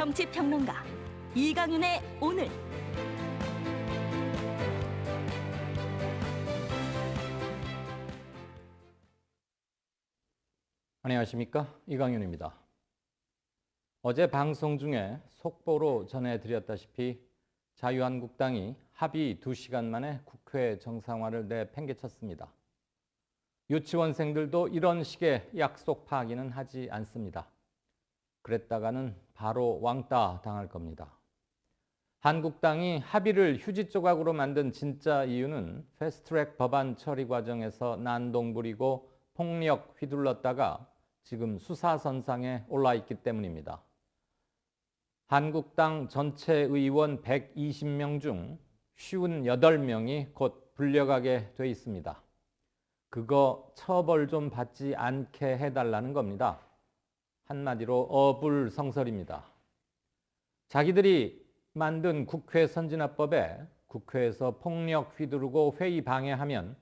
정치평론가 이강윤의 오늘 안녕하십니까 이강윤입니다. 어제 방송 중에 속보로 전해드렸다시피 자유한국당이 합의 2시간 만에 국회 정상화를 내팽개쳤습니다. 유치원생들도 이런 식의 약속 파기는 하지 않습니다. 그랬다가는 바로 왕따 당할 겁니다. 한국당이 합의를 휴지 조각으로 만든 진짜 이유는 패스트트랙 법안 처리 과정에서 난동 부리고 폭력 휘둘렀다가 지금 수사선상에 올라 있기 때문입니다. 한국당 전체 의원 120명 중 58명이 곧 불려가게 돼 있습니다. 그거 처벌 좀 받지 않게 해달라는 겁니다. 한마디로 어불성설입니다. 자기들이 만든 국회 선진화법에 국회에서 폭력 휘두르고 회의 방해하면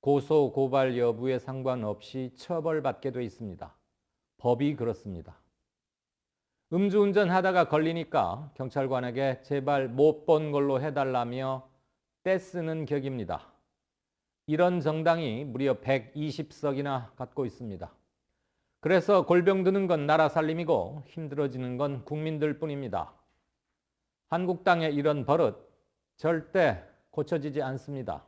고소 고발 여부에 상관없이 처벌받게 돼 있습니다. 법이 그렇습니다. 음주운전 하다가 걸리니까 경찰관에게 제발 못 본 걸로 해달라며 떼쓰는 격입니다. 이런 정당이 무려 120석이나 갖고 있습니다. 그래서 골병 드는 건 나라 살림이고 힘들어지는 건 국민들 뿐입니다. 한국당의 이런 버릇 절대 고쳐지지 않습니다.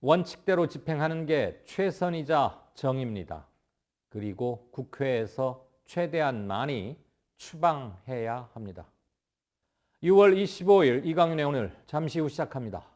원칙대로 집행하는 게 최선이자 정입니다. 그리고 국회에서 최대한 많이 추방해야 합니다. 6월 25일 이강윤의 오늘 잠시 후 시작합니다.